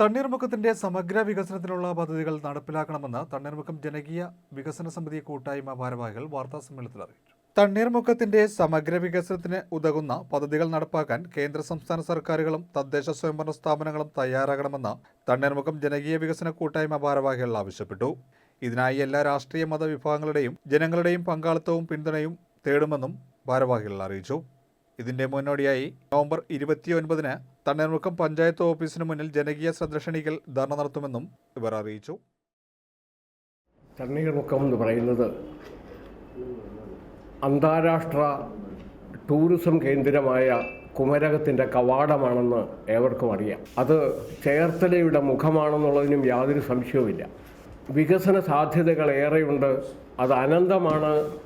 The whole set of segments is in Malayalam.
തണ്ണീർമുക്കത്തിന്റെ സമഗ്ര വികസനത്തിനുള്ള പദ്ധതികൾ നടപ്പിലാക്കണമെന്ന് തണ്ണീർമുഖം ജനകീയ വികസന സമിതി കൂട്ടായ്മ ഭാരവാഹികൾ വാർത്താ സമ്മേളനത്തിൽ അറിയിച്ചു. തണ്ണീർമുഖത്തിന്റെ സമഗ്ര വികസനത്തിന് ഉതകുന്ന പദ്ധതികൾ നടപ്പാക്കാൻ കേന്ദ്ര സംസ്ഥാന സർക്കാരുകളും തദ്ദേശ സ്വയംഭരണ സ്ഥാപനങ്ങളും തയ്യാറാകണമെന്ന് തണ്ണീർമുഖം ജനകീയ വികസന കൂട്ടായ്മ ഭാരവാഹികൾ ആവശ്യപ്പെട്ടു. ഇതിനായി എല്ലാ രാഷ്ട്രീയ മത വിഭാഗങ്ങളുടെയും ജനങ്ങളുടെയും പങ്കാളിത്തവും പിന്തുണയും തേടുമെന്നും ഭാരവാഹികൾ അറിയിച്ചു. ഇതിന്റെ മുന്നോടിയായി നവംബർ ഇരുപത്തിയൊൻപതിന് തണ്ണീർമുക്കം പഞ്ചായത്ത് ഓഫീസിന് മുന്നിൽ ജനകീയ സന്ദർശനികൾ ധർണ നടത്തുമെന്നും ഇവർ അറിയിച്ചു. തണ്ണീർമുക്കം എന്ന് പറയുന്നത് അന്താരാഷ്ട്ര ടൂറിസം കേന്ദ്രമായ കുമരകത്തിന്റെ കവാടമാണെന്ന് ഏവർക്കും അറിയാം. അത് ചേർത്തലയുടെ മുഖമാണെന്നുള്ളതിനും യാതൊരു സംശയവുമില്ല. വികസന സാധ്യതകൾ ഏറെയുണ്ട്. അത് അനന്തമാണ്.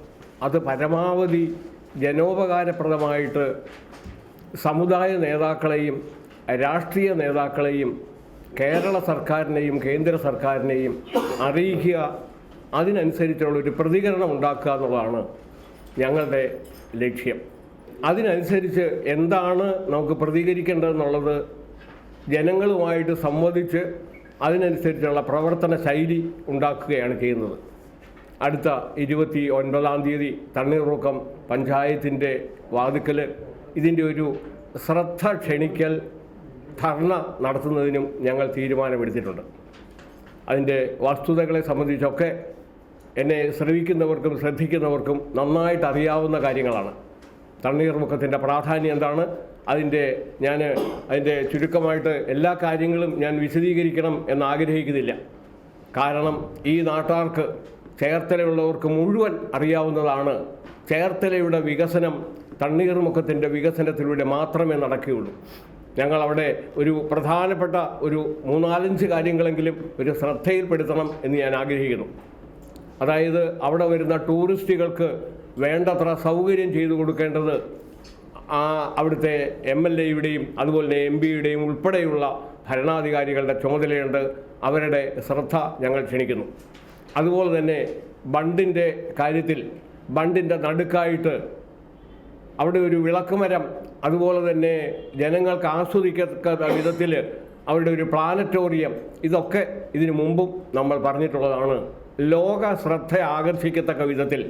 അത് പരമാവധി ജനോപകാരപ്രദമായിട്ട് സമുദായ നേതാക്കളെയും രാഷ്ട്രീയ നേതാക്കളെയും കേരള സർക്കാരിനെയും കേന്ദ്ര സർക്കാരിനെയും അറിയിക്കുക. അതിനനുസരിച്ചുള്ള ഒരു പ്രതികരണം ഉണ്ടാക്കുക എന്നുള്ളതാണ് ഞങ്ങളുടെ ലക്ഷ്യം. അതിനനുസരിച്ച് എന്താണ് നമുക്ക് പ്രതികരിക്കേണ്ടതെന്നുള്ളത് ജനങ്ങളുമായിട്ട് സംവദിച്ച് അതിനനുസരിച്ചുള്ള പ്രവർത്തന ശൈലി ഉണ്ടാക്കുകയാണ് ചെയ്യുന്നത്. അടുത്ത ഇരുപത്തി ഒൻപതാം തീയതി തണ്ണീർമുക്കം പഞ്ചായത്തിന്റെ വാതുക്കൽ ഇതിന്റെ ഒരു ശ്രദ്ധ ക്ഷണിക്കൽ ധർണ നടത്തുന്നതിനും ഞങ്ങൾ തീരുമാനമെടുത്തിട്ടുണ്ട്. അതിന്റെ വസ്തുതകളെ സംബന്ധിച്ചൊക്കെ എന്നെ ശ്രവിക്കുന്നവർക്കും ശ്രദ്ധിക്കുന്നവർക്കും നന്നായിട്ട് അറിയാവുന്ന കാര്യങ്ങളാണ്. തണ്ണീർമുഖത്തിന്റെ പ്രാധാന്യം എന്താണ്? അതിന്റെ ഞാൻ അതിന്റെ ചുരുക്കമായിട്ട് എല്ലാ കാര്യങ്ങളും ഞാൻ വിശദീകരിക്കണം എന്ന് ആഗ്രഹിക്കുന്നില്ല. കാരണം ഈ നാട്ടാർക്ക് ചേർത്തലയുള്ളവർക്ക് മുഴുവൻ അറിയാവുന്നതാണ്. ചേർത്തലയുടെ വികസനം തണ്ണീർമുഖത്തിന്റെ വികസനത്തിലൂടെ മാത്രമേ നടക്കുകയുള്ളൂ. ഞങ്ങൾ അവിടെ ഒരു പ്രധാനപ്പെട്ട ഒരു മൂന്നാലഞ്ച് കാര്യങ്ങളെങ്കിലും ഒരു ശ്രദ്ധയിൽപ്പെടുത്തണം എന്ന് ഞാൻ ആഗ്രഹിക്കുന്നു. അതായത് അവിടെ വരുന്ന ടൂറിസ്റ്റുകൾക്ക് വേണ്ടത്ര സൗകര്യം ചെയ്തു കൊടുക്കേണ്ടത് ആ അവിടുത്തെ എം എൽ എയുടെയും അതുപോലെ തന്നെ എം പിയുടെയും ഉൾപ്പെടെയുള്ള ഭരണാധികാരികളുടെ ചുമതലയുണ്ട്. അവരുടെ ശ്രദ്ധ ഞങ്ങൾ ക്ഷണിക്കുന്നു. അതുപോലെ തന്നെ ബണ്ടിന്റെ കാര്യത്തിൽ ബണ്ടിന്റെ നടുക്കായിട്ട് അവിടെ ഒരു വിളക്കുമരം അതുപോലെ തന്നെ ജനങ്ങൾക്ക് ആസ്വദിക്കത്തക്ക വിധത്തിൽ അവരുടെ ഒരു പ്ലാനറ്റോറിയം ഇതൊക്കെ ഇതിനു മുമ്പും നമ്മൾ പറഞ്ഞിട്ടുള്ളതാണ്. ലോക ശ്രദ്ധ ആകർഷിക്കത്തക്ക വിധത്തിൽ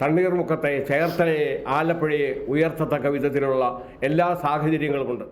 തണ്ണീർമുക്കത്തെ ചേർത്തലയെ ആലപ്പുഴയെ ഉയർത്തത്തക്ക വിധത്തിലുള്ള എല്ലാ സാഹചര്യങ്ങളുമുണ്ട്.